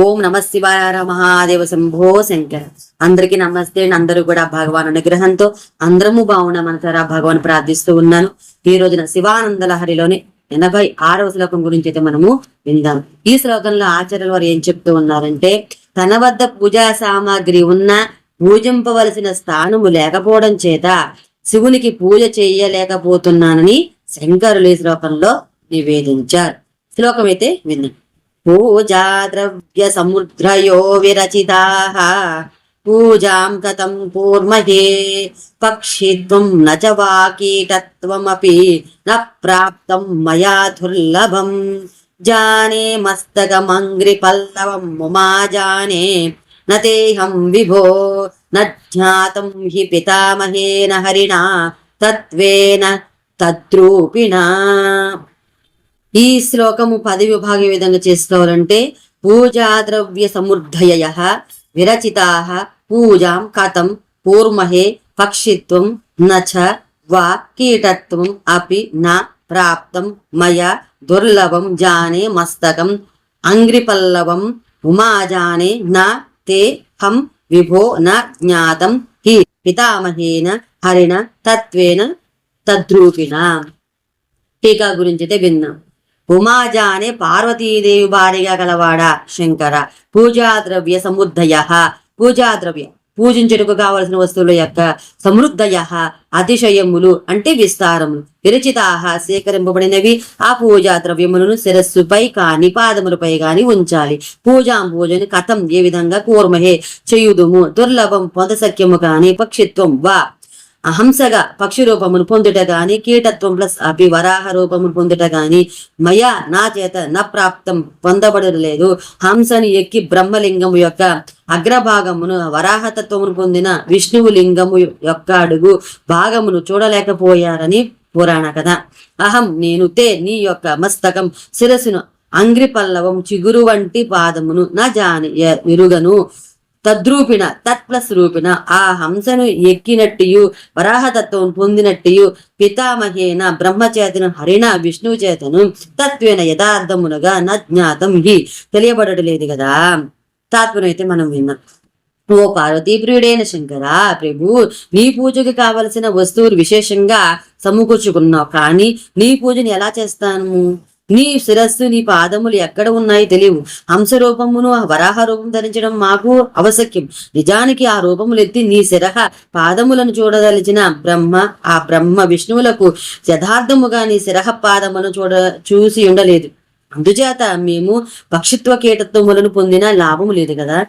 ఓం నమ శివాయ మహాదేవ శంభో శంకర. అందరికీ నమస్తే అండి. అందరూ కూడా భగవాన్ అనుగ్రహంతో అందరము బాగున్నామంటారా భగవాన్ ప్రార్థిస్తూ ఉన్నాను. ఈ రోజున శివానంద లహరిలోని ఎనభై ఆరవ శ్లోకం గురించి అయితే మనము విందాం. ఈ శ్లోకంలో ఆచార్యుల వారు ఏం చెప్తూ ఉన్నారంటే తన వద్ద పూజా సామాగ్రి ఉన్న పూజింపవలసిన స్థానము లేకపోవడం చేత శివునికి పూజ చేయలేకపోతున్నానని శంకరులు ఈ శ్లోకంలో నివేదించారు. శ్లోకం అయితే విన్నాం. పూజా ద్రవ్య సముద్రయో విరచితా పూజాం కథం కూర్మహే పక్షిత్వం న చ వా కీటత్వమపి న ప్రాప్తం మయా దుర్లభం జానే మస్తకమంగ్రి పల్లవం ముమా జానే న తేహం విభో న జ్ఞాతం హి పితామహేన హరిణా తత్వేన తద్రూపిణా ఈ శ్లోకము పది విభాగం విధంగా చేసుకోవాలంటే పూజా ద్రవ్య సమృద్ధయ విరచితా పూజాం కథం పూర్మహే పక్షిత్వం నచ వా కీటత్వం అపి నా ప్రాప్తం మయ దుర్లభం జానే మస్తకం అంగ్రిపల్లవం ఉమాజానే నా తే హం విభో న జ్ఞాతం హి పితామహేన హరిణ తత్వేన తద్రూపిణ. టీకా గురించి అయితే విన్నాం. ఉమాజానే పార్వతీదేవి భార్యగా గలవాడా? శంకర. పూజా ద్రవ్య సముద్దయ పూజా ద్రవ్య పూజించుటకు కావలసిన వస్తువుల యొక్క సమృద్ధయ. అతిశయములు అంటే విస్తారములు. విరచితాహ సేకరింపబడినవి. ఆ పూజా ద్రవ్యములను శిరస్సుపై కాని పాదములపై కాని ఉంచాలి. పూజాం పూజను కథం ఏ విధంగా కూర్మహే? చేయుదుము దుర్లభం పొందసఖ్యము కాని పక్షిత్వం వా? అహంసగా పక్షి రూపమును పొందుట గాని కీటత్వం ప్లస్ అపి వరాహ రూపమును పొందుట గాని మయ నా చేత న ప్రాప్తం పొందబడలేదు. హంసని ఎక్కి బ్రహ్మలింగము యొక్క అగ్రభాగమును వరాహతత్వమును పొందిన విష్ణువు లింగము యొక్క అడుగు భాగమును చూడలేకపోయారని పురాణ కథ. అహం నేను తే నీ యొక్క మస్తకం శిరస్సును అంగ్రి పల్లవం చిగురు వంటి పాదమును నా జాని విరుగను తద్రూపిణ తత్ప్లస్ రూపిణ ఆ హంసను ఎక్కినట్టు వరాహతత్వం పొందినట్టు పితామహేన బ్రహ్మచేతను హరిణ విష్ణువు చేతను తత్వేన యథార్థమునగా నా జ్ఞాతం హి. తెలియబడలేదు కదా. తాత్పర్యం అయితే మనం విన్నాం. ఓ పార్వతీ ప్రియుడైన శంకర ప్రభు నీ పూజకి కావలసిన వస్తువులు విశేషంగా సమకూర్చుకున్నావు. కానీ నీ పూజని ఎలా చేస్తాను? నీ శిరస్సు నీ పాదములు ఎక్కడ ఉన్నాయి తెలియవు. హంస రూపమును వరాహ రూపం ధరించడం మాకు అవశక్యం నిజానికి ఆ రూపములు ఎత్తి నీ శిరహ పాదములను చూడదలిచిన బ్రహ్మ ఆ బ్రహ్మ విష్ణువులకు యథార్థముగా నీ శిరహ పాదమును చూడ చూసి ఉండలేదు. అందుచేత మేము పక్షిత్వ కీటత్వములను పొందిన లాభము లేదు కదా?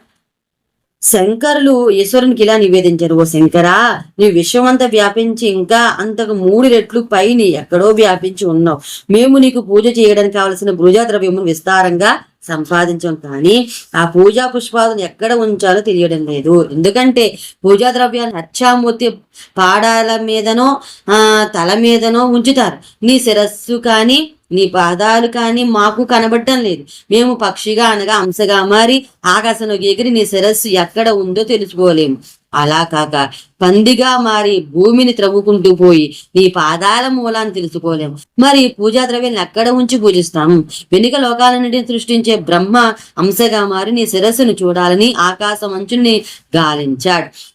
శంకరులు ఈశ్వరునికి ఇలా నివేదించారు ఓ శంకరా నీ విశ్వమంతా వ్యాపించి ఇంకా అంతకు మూడు రెట్లు పైన ఎక్కడో వ్యాపించి ఉన్నావు. మేము నీకు పూజ చేయడానికి కావలసిన భూజా ద్రవ్యమును విస్తారంగా సంపాదించాం. కానీ ఆ పూజా పుష్పాలను ఎక్కడ ఉంచాలో తెలియడం లేదు. ఎందుకంటే పూజా ద్రవ్యాలు అచ్చామూర్తి పాడాల మీదనో ఆ తల మీదనో ఉంచుతారు. నీ శిరస్సు కానీ నీ పాదాలు కానీ మాకు కనబడటం లేదు. మేము పక్షిగా అనగా అంశగా మారి ఆకాశంలో ఎగిరి నీ శిరస్సు ఎక్కడ ఉందో తెలుసుకోలేము. అలా కాక పందిగా మారి భూమిని త్రవ్వుకుంటూ పోయి నీ పాదాల మూలాన్ని తెలుసుకోలేము. మరి పూజా ద్రవ్యాన్ని ఎక్కడ ఉంచి పూజిస్తాము? వెనుక లోకాలన్నింటిని సృష్టించే బ్రహ్మ అంశగా మారి నీ శిరస్సును చూడాలని ఆకాశం అంచుని గాలించాడు.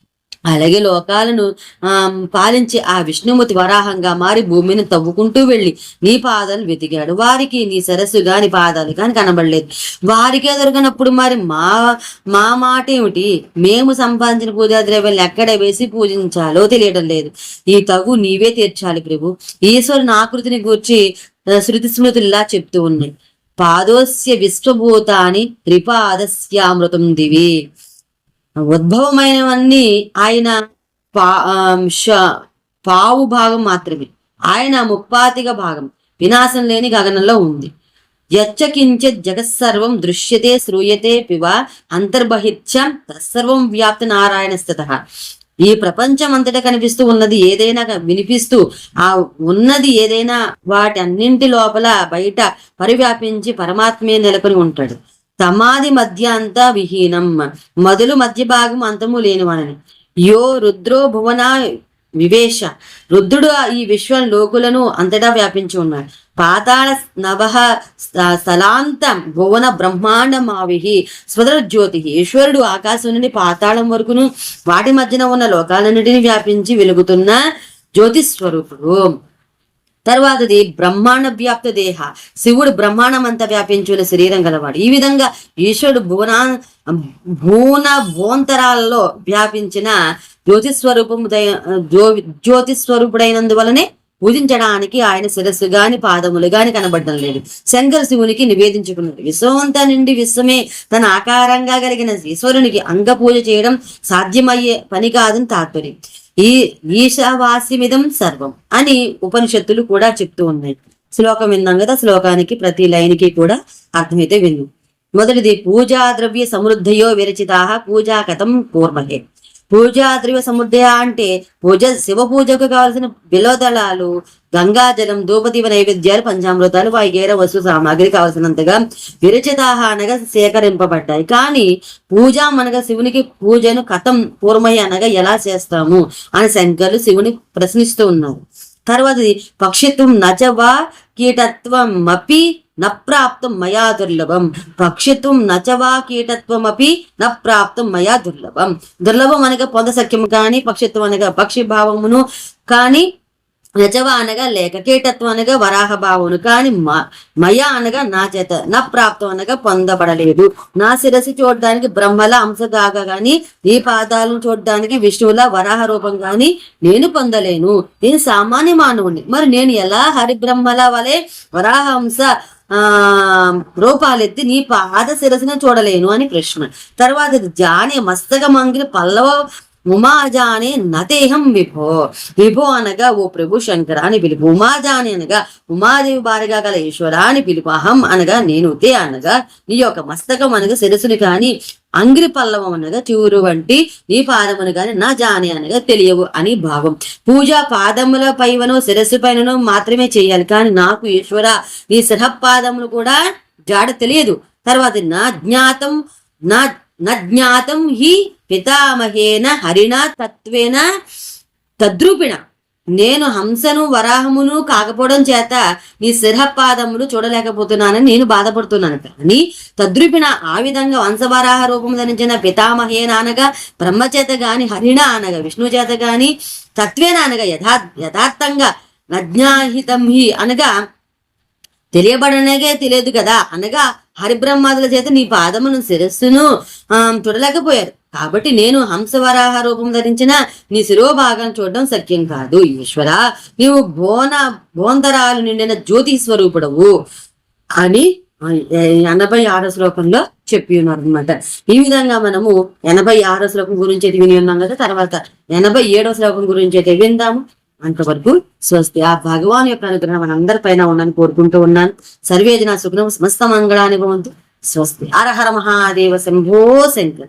అలాగే లోకాలను ఆ పాలించి ఆ విష్ణుమూర్తి వరాహంగా మారి భూమిని తవ్వుకుంటూ వెళ్ళి నీ పాదాలు వెతికాడు. వారికి నీ సరస్సు గాని పాదాలు కాని కనబడలేదు. వారికే దొరికినప్పుడు మరి మా మా మాట ఏమిటి? మేము సంపాదించిన పూజా ద్రవ్యాలు ఎక్కడ వేసి పూజించాలో తెలియడం లేదు. ఈ తగు నీవే తీర్చాలి ప్రభు. ఈశ్వరుని ఆకృతిని గూర్చి శృతి స్మృతుల్లా చెప్తూ ఉన్నాయి పాదోస్య విశ్వభూతాని త్రిపాదస్యామృతం దివి. ఉద్భవమైనవన్నీ ఆయన పా పావు భాగం మాత్రమే. ఆయన ముప్పాతిగా భాగం. వినాశం లేని గగనంలో ఉంది. యచ్చకించిత్ జగత్సర్వం దృశ్యతే శ్రూయతే పివ అంతర్బహిత్యం తత్సర్వం వ్యాప్తి నారాయణ స్థిత ఈ ప్రపంచం అంతటా కనిపిస్తూ ఉన్నది ఏదైనా వినిపిస్తూ ఆ ఉన్నది ఏదైనా వాటి అన్నింటి లోపల బయట పరివ్యాపించి పరమాత్మే నెలకొని ఉంటాడు. సమాధి మధ్య అంతా విహీనం. మొదలు మధ్య భాగం అంతము లేనివానని యో రుద్రో భువన వివేష రుద్రుడు ఈ విశ్వం లోకులను అంతటా వ్యాపించి ఉన్నాడు. పాతాళ నభ స్థలాంతం భువన బ్రహ్మాండమావిహి స్వదరజ్యోతి. ఈశ్వరుడు ఆకాశం నుండి పాతాళం వరకును వాటి మధ్యన ఉన్న లోకాలన్నిటిని వ్యాపించి వెలుగుతున్న జ్యోతిస్వరూపుడు. తర్వాతది బ్రహ్మాండ వ్యాప్త దేహ. శివుడు బ్రహ్మాండం అంతా వ్యాపించిన శరీరం గలవాడు. ఈ విధంగా ఈశ్వరుడు భువనా భూన భోంతరాలలో వ్యాపించిన జ్యోతిస్వరూపము స్వరూపము జ్యోతి పూజించడానికి ఆయన శిరస్సు గాని పాదములు గాని కనబడడం లేదు. శంకర శివునికి నివేదించుకున్నాడు. విశ్వమంతా నుండి విశ్వమే. తన ఆకారంగా కలిగిన ఈశ్వరునికి అంగ పూజ చేయడం సాధ్యమయ్యే పని కాదని తాత్పర్యం. ఈ ఈశావాస్యమిదం సర్వం అని ఉపనిషత్తులు కూడా చెప్తూ ఉన్నాయి. శ్లోకం విన్నాం కదా శ్లోకానికి ప్రతి లైన్కి కూడా అర్థమైతే విన్నాం మొదటిది పూజా ద్రవ్య సమృద్ధయో విరచితా పూజా కథం పూర్మహే పూజా ద్రవ్య సముద్ర అంటే పూజ శివ పూజకు కావలసిన బిలోదళాలు గంగాజలం ధూపదీప నైవేద్యాలు పంచామృతాలు వైగేర వస్తు సామాగ్రి కావలసినంతగా విరచితాహ అనగా సేకరింపబడ్డాయి. కానీ పూజ అనగా శివునికి పూజను కథం పూర్వమయ్య అనగా ఎలా చేస్తాము అని శంకర్లు శివుని ప్రశ్నిస్తూ ఉన్నారు. తర్వాతది పక్షిత్వం నచవా కీటత్వం అపి నప్రాప్తం మయా దుర్లభం. పక్షిత్వం నచవా కీటత్వం అపి నప్రాప్తం మయా దుర్లభం. దుర్లభం అనగా పొందసఖ్యం కానీ పక్షిత్వం అనగా పక్షి భావమును కానీ నచవ అనగా లేక కీటత్వం అనగా వరాహ భావమును కానీ మయ అనగా నా చేత నా ప్రాప్తం అనగా పొందబడలేదు. నా శిరసి చూడడానికి బ్రహ్మల అంశగాగా గాని ఈ పాదాలను చూడడానికి విష్ణువుల వరాహ రూపం గాని నేను పొందలేను. నేను సామాన్య మానవుని మరి నేను ఎలా హరిబ్రహ్మల వలె వరాహ అంశ రూపాలెత్తి నీ పాద శిరసిని చూడలేను అని ప్రశ్న తర్వాత జాని మస్తక మంగిలి పల్లవ ఉమాజానే నతేహం విభో. విభో అనగా ఓ ప్రభు శంకర అని పిలుపు. ఉమాజాని అనగా ఉమాదేవి భార్యగా గల ఈశ్వర అని పిలుపు. అహం అనగా నేను తే అనగా నీ యొక్క మస్తకం అనగా శిరసుని కాని అంగిరి పల్లవం అనగా చివురు వంటి నీ పాదమును గాని నా జాని అనగా తెలియవు అని భావం. పూజ పాదముల పైవను శిరస్సు పైనను మాత్రమే చేయాలి. కానీ నాకు ఈశ్వర నీ శిరపాదములు కూడా జాడ తెలియదు. తర్వాత నా జ్ఞాతం నా నజ్ఞాతం హి పితామహేన హరిణ తత్వేన తద్రూపిణ. నేను హంసను వరాహమును కాకపోవడం చేత నీ శిరపాదములు చూడలేకపోతున్నానని నేను బాధపడుతున్నాను కానీ తద్రూపిణ ఆ విధంగా వంశవరాహ రూపం ధరించిన పితామహే అనగా బ్రహ్మచేత గాని హరిణ అనగా విష్ణు చేత గాని తత్వేన అనగా యథా యథార్థంగా నజ్ఞాహితం హి అనగా తెలియబడనగే తెలియదు కదా అనగా హరిబ్రహ్మాదుల చేత నీ పాదమును శిరస్సును ఆ చూడలేకపోయారు. కాబట్టి నేను హంసవరాహ రూపం ధరించిన నీ శిరోభాగం చూడడం సత్యం కాదు ఈశ్వర. నీవు బోన బోందరాలు నిండిన జ్యోతి స్వరూపుడవు అని ఎనభై ఆరో శ్లోకంలో చెప్పి ఉన్నారు అనమాట ఈ విధంగా మనము ఎనభై ఆరో శ్లోకం గురించి అయితే విని ఉన్నాం కదా తర్వాత ఎనభై ఏడో శ్లోకం గురించి అయితే విందాము. అంతవరకు స్వస్తి. ఆ భగవాన్ యొక్క అనుగ్రహం మనందరి పైన ఉందని కోరుకుంటూ ఉన్నాను. సర్వేజన సుఖం సమస్త మంగళాన్ని స్వస్తి. అరహర మహాదేవ శంభో శంకర్.